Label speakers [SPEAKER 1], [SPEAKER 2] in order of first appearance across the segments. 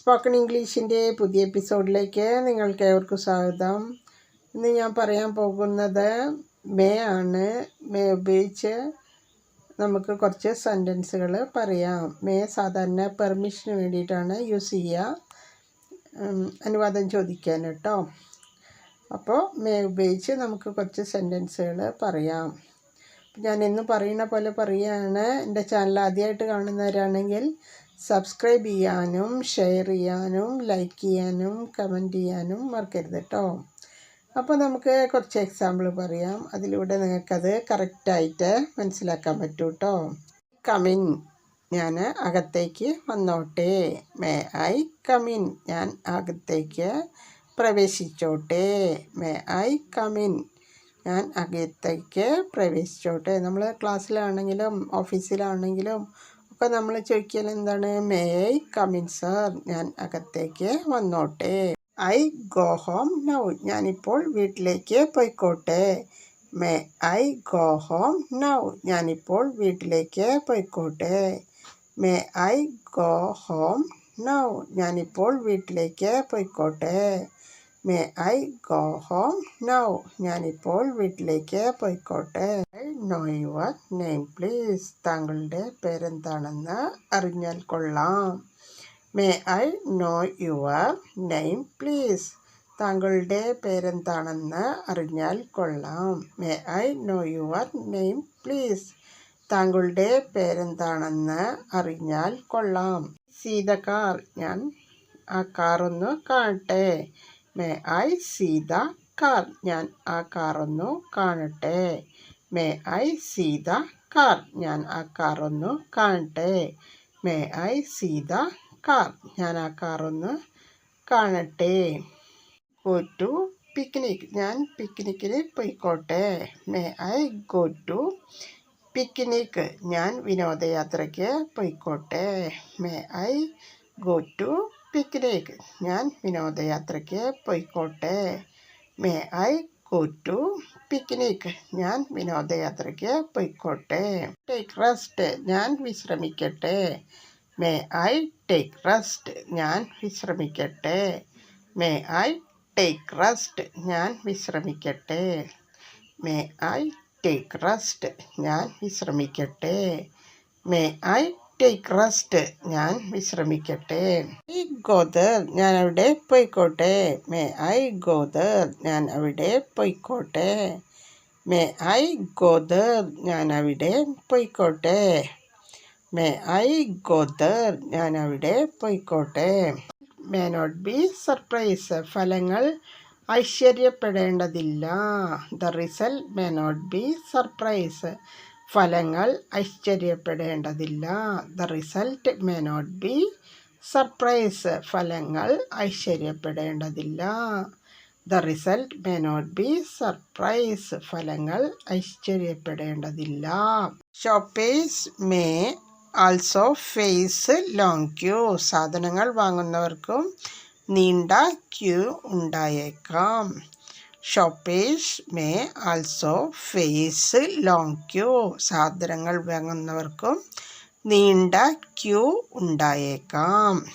[SPEAKER 1] Spoken ഇംഗ്ലീഷിന്റെ പുതിയ എപ്പിസോഡിലേക്ക് നിങ്ങൾക്ക് ഏവർക്കും സ്വാഗതം. ഇന്ന് ഞാൻ പറയാൻ പോകുന്നത് മേ ആണ്. മേ ഉപയോഗിച്ച് നമുക്ക് കുറച്ച് സെന്റൻസുകൾ പറയാം. മേ സാധാരണ പെർമിഷന് വേണ്ടിയിട്ടാണ് യൂസ് ചെയ്യുക അനുവാദം ചോദിക്കാൻ കേട്ടോ. അപ്പോൾ മേ ഉപയോഗിച്ച് നമുക്ക് കുറച്ച് സെന്റൻസുകൾ പറയാം. ഞാൻ എന്നും പറയുന്ന പോലെ പറയുകയാണ് എന്റെ ചാനൽ ആദ്യമായിട്ട് കാണുന്നവരാണെങ്കിൽ സബ്സ്ക്രൈബ് ചെയ്യാനും ഷെയർ ചെയ്യാനും ലൈക്ക് ചെയ്യാനും കമന്റ് ചെയ്യാനും മറക്കരുത് കേട്ടോ അപ്പോൾ നമുക്ക് കുറച്ച് എക്സാമ്പിൾ പറയാം. അതിലൂടെ നിങ്ങൾക്കത് കറക്റ്റായിട്ട് മനസ്സിലാക്കാൻ പറ്റും കേട്ടോ കമിൻ ഞാൻ അകത്തേക്ക് വന്നോട്ടെ. മേ ഐ കമിൻ ഞാൻ അകത്തേക്ക് പ്രവേശിച്ചോട്ടെ. മേ ഐ കമിൻ ഞാൻ അകത്തേക്ക് പ്രവേശിച്ചോട്ടെ. നമ്മൾ ക്ലാസ്സിലാണെങ്കിലും ഓഫീസിലാണെങ്കിലും ഒക്കെ നമ്മൾ ചോദിക്കൽ എന്താണ്? മേ ഐ കമിൻ സർ ഞാൻ അകത്തേക്ക് വന്നോട്ടെ. ഐ ഗോ ഹോം നൗ ഞാനിപ്പോൾ വീട്ടിലേക്ക് പോയിക്കോട്ടെ. May I go home now ഞാനിപ്പോൾ വീട്ടിലേക്ക് പോയിക്കോട്ടെ. May I go home now ഞാനിപ്പോൾ വീട്ടിലേക്ക് പോയിക്കോട്ടെ. May I go home now ഞാനിപ്പോൾ വീട്ടിലേക്ക് പോയിക്കോട്ടെ. നോ യുവർ നെയിം പ്ലീസ് താങ്കളുടെ പേരെന്താണെന്ന് അറിഞ്ഞാൽ കൊള്ളാം. May I know your name please താങ്കളുടെ പേരെന്താണെന്ന് അറിഞ്ഞാൽ കൊള്ളാം. May I know your name please താങ്കളുടെ പേരെന്താണെന്ന് അറിഞ്ഞാൽ കൊള്ളാം. സീ കാർ ഞാൻ ആ കാറൊന്ന് കാണട്ടെ. May I see the car ഞാൻ ആ കാറൊന്നു കാണട്ടെ. May I see the car ഞാൻ ആ കാർ ഒന്ന് കാണട്ടെ. May I see the car ഞാൻ ആ കാർ ഒന്ന് കാണട്ടെ. ഗോ ടു പിക്നിക് ഞാൻ പിക്നിക്കിന് പോയിക്കോട്ടെ. May I go to picnic ഞാൻ വിനോദയാത്രയ്ക്ക് പോയിക്കോട്ടെ. May I go to picnic ഞാൻ വിനോദയാത്രയ്ക്ക് പോയിക്കോട്ടെ. May I go to picnic ഞാൻ വിനോദയാത്രയ്ക്ക് പോയിക്കോട്ടെ. ടേക്ക് റെസ്റ്റ് ഞാൻ വിശ്രമിക്കട്ടെ. മേ ഐ ടേക്ക് റെസ്റ്റ് ഞാൻ വിശ്രമിക്കട്ടെ. മേ ഐ ടേക്ക് റെസ്റ്റ് ഞാൻ വിശ്രമിക്കട്ടെ. മേ ഐ ടേക്ക് റെസ്റ്റ് ഞാൻ വിശ്രമിക്കട്ടെ. മേ ഐ ടേക്ക് റെസ്റ്റ് ഞാൻ വിശ്രമിക്കട്ടെ. ഐ ഗോദർ ഞാൻ അവിടെ പോയിക്കോട്ടെ. മേ ഐ ഗോദർ ഞാൻ അവിടെ പോയിക്കോട്ടെ. മേ ഐ ഗോദർ ഞാൻ അവിടെ പോയിക്കോട്ടെ. മേ ഐ ഗോദർ ഞാൻ അവിടെ പോയിക്കോട്ടെ. മേ നോട്ട് ബി സർപ്രൈസ് ഫലങ്ങൾ ഐശ്വര്യപ്പെടേണ്ടതില്ല. The result may not be surprise ഫലങ്ങൾ ഐശ്വര്യപ്പെടേണ്ടതില്ല. The result may not be surprise ഫലങ്ങൾ ഐശ്വര്യപ്പെടേണ്ടതില്ല. The result may not be surprise ഫലങ്ങൾ ഐശ്വര്യപ്പെടേണ്ടതില്ല. Shoppers may also face long queue സാധനങ്ങൾ വാങ്ങുന്നവർക്കും നീണ്ട ക്യൂ ഉണ്ടായേക്കാം. Shoppers may also face long queue സാധനങ്ങൾ വാങ്ങുന്നവർക്കും നീണ്ട ക്യൂ ഉണ്ടായേക്കാം.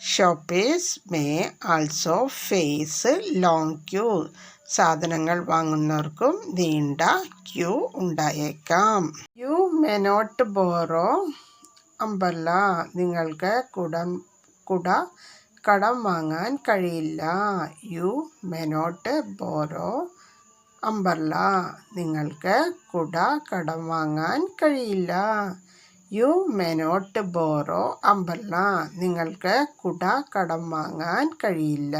[SPEAKER 1] Shoppers may also face long queue സാധനങ്ങൾ വാങ്ങുന്നവർക്കും നീണ്ട ക്യൂ ഉണ്ടായേക്കാം. You may not borrow umbrella നിങ്ങൾക്ക് കുടം കുട കടം വാങ്ങാൻ കഴിയില്ല. യു മെനോട്ട് ബോറോ അമ്പർല നിങ്ങൾക്ക് കുട കടം വാങ്ങാൻ കഴിയില്ല. യു മെനോട്ട് ബോറോ അമ്പർല നിങ്ങൾക്ക് കുട കടം വാങ്ങാൻ കഴിയില്ല.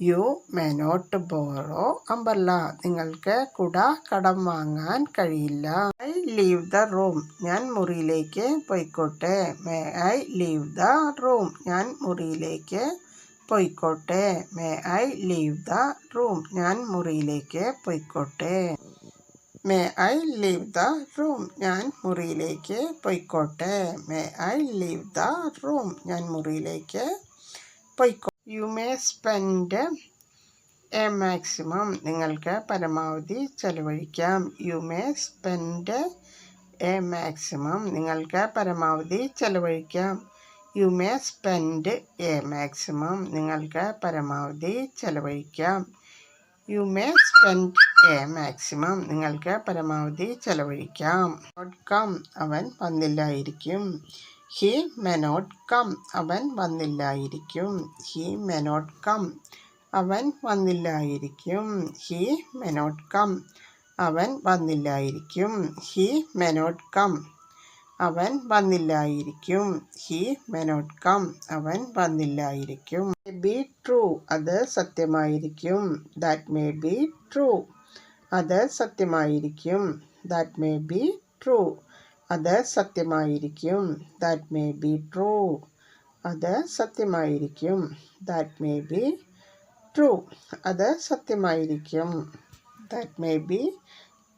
[SPEAKER 1] You may not borrow umbrella നിങ്ങൾക്ക് കുട കടം വാങ്ങാൻ കഴിയില്ല. ഐ ലീവ് ദ റൂം ഞാൻ മുറിയിലേക്ക് പോയിക്കോട്ടെ. May I leave the room ഞാൻ മുറിയിലേക്ക് പോയിക്കോട്ടെ. May I leave the room ഞാൻ മുറിയിലേക്ക് പോയിക്കോട്ടെ. May I leave the room ഞാൻ മുറിയിലേക്ക് പോയിക്കോട്ടെ. May I leave the room ഞാൻ മുറിയിലേക്ക് പോയിക്കോ you may spend a maximum നിങ്ങൾക്ക് പരമാവധി ചെലവഴിക്കാം. You may spend a maximum നിങ്ങൾക്ക് പരമാവധി ചെലവഴിക്കാം. You may spend a maximum നിങ്ങൾക്ക് പരമാവധി ചെലവഴിക്കാം. You may spend a maximum നിങ്ങൾക്ക് പരമാവധി ചെലവഴിക്കാം. കം അവൻ വന്നില്ലായിരിക്കും ഹി മെനോട്ട് കം അവൻ വന്നില്ലായിരിക്കും. ഹി മെനോട്ട് കം അവൻ വന്നില്ലായിരിക്കും. ഹി മെനോട്ട് കം അവൻ വന്നില്ലായിരിക്കും. ഹി മെനോട്ട് കം അവൻ വന്നില്ലായിരിക്കും. ഹി മെനോട്ട് കം അവൻ വന്നില്ലായിരിക്കും. ബി ട്രൂ അത് സത്യമായിരിക്കും. ദാറ്റ് മേ ബി ട്രൂ അത് സത്യമായിരിക്കും. ദാറ്റ് മേ ബി ട്രൂ അത് സത്യമായിരിക്കും. ദാറ്റ് മേ ബി ട്രൂ അത് സത്യമായിരിക്കും. ദാറ്റ് മേ ബി ട്രൂ അത് സത്യമായിരിക്കും. ദാറ്റ് മേ ബി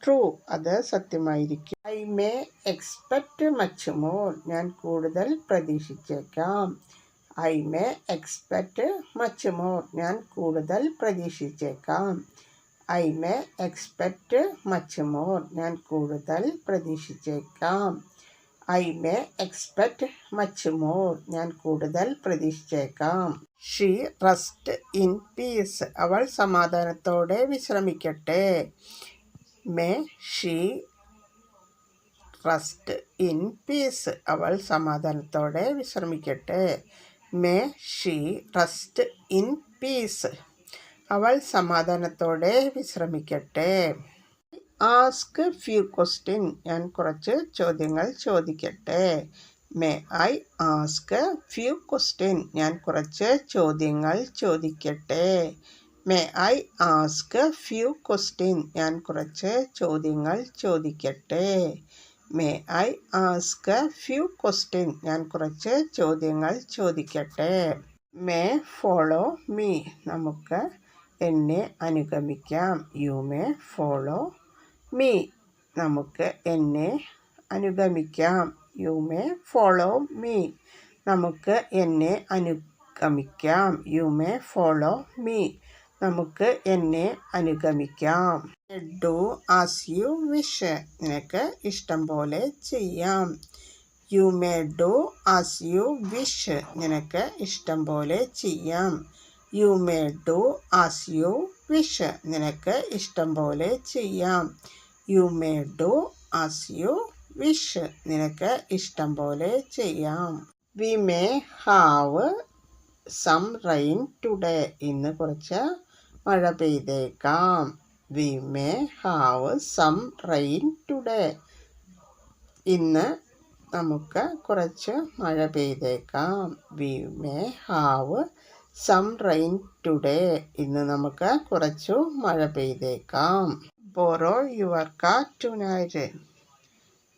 [SPEAKER 1] ട്രൂ അത് സത്യമായിരിക്കും. I may expect much more ഞാൻ കൂടുതൽ പ്രതീക്ഷിച്ചേക്കാം. I may expect much more ഞാൻ കൂടുതൽ പ്രതീക്ഷിച്ചേക്കാം. I may expect much more ഞാൻ കൂടുതൽ പ്രതീക്ഷിച്ചേക്കാം. I may expect much more ഞാൻ കൂടുതൽ പ്രതീക്ഷിച്ചേക്കാം. ഷീ റസ്റ്റ് ഇൻ പീസ് അവൾ സമാധാനത്തോടെ വിശ്രമിക്കട്ടെ. May she rest in peace അവൾ സമാധാനത്തോടെ വിശ്രമിക്കട്ടെ. May she rest in peace അവൾ സമാധാനത്തോടെ വിശ്രമിക്കട്ടെ. ആസ്ക് ഫ്യൂ ക്വസ്റ്റ്യൻ ഞാൻ കുറച്ച് ചോദ്യങ്ങൾ ചോദിക്കട്ടെ. May I ask few question ഞാൻ കുറച്ച് ചോദ്യങ്ങൾ ചോദിക്കട്ടെ. May I ask few question ഞാൻ കുറച്ച് ചോദ്യങ്ങൾ ചോദിക്കട്ടെ. May I ask few question ഞാൻ കുറച്ച് ചോദ്യങ്ങൾ ചോദിക്കട്ടെ. മേ ഫോളോ മീ നമുക്ക് എന്നെ അനുഗമിക്കാം. യു മേ ഫോളോ മീ നമുക്ക് എന്നെ അനുഗമിക്കാം. യു മേ ഫോളോ മീ നമുക്ക് എന്നെ അനുഗമിക്കാം. യു മേ ഫോളോ മീ നമുക്ക് എന്നെ അനുഗമിക്കാം. ഡു ആസ് യു വിഷ് നിനക്ക് ഇഷ്ടം പോലെ ചെയ്യാം. You may do as you wish നിനക്ക് ഇഷ്ടം പോലെ ചെയ്യാം. You may do as you wish നിനക്ക് ഇഷ്ടം പോലെ ചെയ്യാം. You may do as you wish നിനക്ക് ഇഷ്ടം പോലെ ചെയ്യാം. We may have some rain today ഇന്ന് കുറച്ച് മഴ പെയ്തേക്കാം. We may have some rain today ഇന്ന് നമുക്ക് കുറച്ച് മഴ പെയ്തേക്കാം. We may have some rain today ഇന്ന് നമുക്ക് കുറച്ചു മഴ പെയ്തേക്കാം. ബോറോ യുവർ കാർ ടുനൈറ്റ്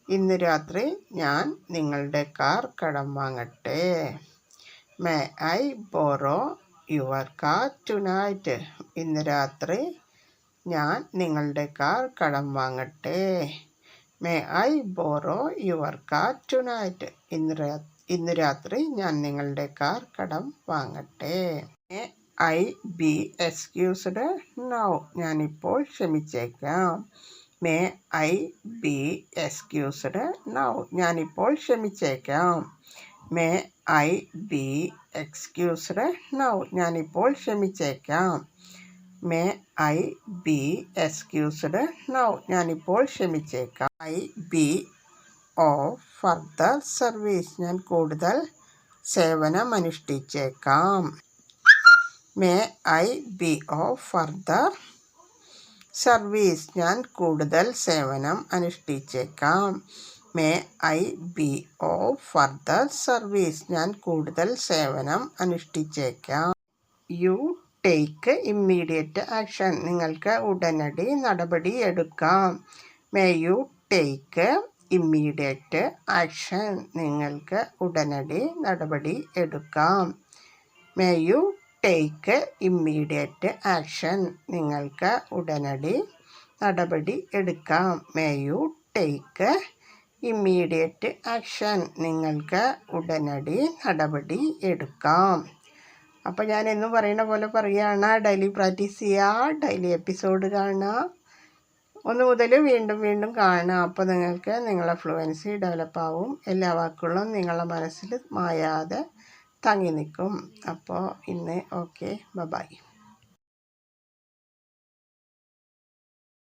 [SPEAKER 1] ഇന്ന് രാത്രി ഞാൻ നിങ്ങളുടെ കാർ കടം വാങ്ങട്ടെ. May I borrow your car tonight ഇന്ന് രാത്രി ഞാൻ നിങ്ങളുടെ കാർ കടം വാങ്ങട്ടെ. May I borrow your car tonight ഇന്ന് ഇന്ന് രാത്രി ഞാൻ നിങ്ങളുടെ കാർ കടം വാങ്ങട്ടെ. I be excused now. ഞാനിപ്പോൾ ക്ഷമിച്ചേക്കാം. May I be excused now. ഞാനിപ്പോൾ ക്ഷമിച്ചേക്കാം. May I be excused now. ഞാനിപ്പോൾ ക്ഷമിച്ചേക്കാം. May I be excused now. ഞാനിപ്പോൾ ക്ഷമിച്ചേക്കാം. I be of further service ഞാൻ കൂടുതൽ സേവനം അനുഷ്ഠിച്ചേക്കാം may I be of further service ഞാൻ കൂടുതൽ സേവനം അനുഷ്ഠിച്ചേക്കാം. May I be of further service ഞാൻ കൂടുതൽ സേവനം അനുഷ്ഠിച്ചേക്കാം. You take immediate action. നിങ്ങൾക്ക് ഉടനടി നടപടി എടുക്കാം. May you take immediate action നിങ്ങൾക്ക് ഉടനടി നടപടി എടുക്കാം. May you take immediate action നിങ്ങൾക്ക് ഉടനടി നടപടി എടുക്കാം. May you take immediate action നിങ്ങൾക്ക് ഉടനടി നടപടി എടുക്കാം. അപ്പോൾ ഞാൻ എന്നും പറയുന്ന പോലെ പറയുകയാണ്. ഡെയിലി പ്രാക്ടീസ് ചെയ്യുക. ഡെയിലി എപ്പിസോഡ് കാണുക. ഒന്ന് മുതൽ വീണ്ടും വീണ്ടും കാണുക. അപ്പോൾ നിങ്ങൾക്ക് നിങ്ങളെ ഫ്ലുവൻസി ഡെവലപ്പാവും എല്ലാ വാക്കുകളും നിങ്ങളുടെ മനസ്സിൽ മായാതെ തങ്ങി നിൽക്കും. അപ്പോൾ ഇന്ന് ഓക്കെ ബൈ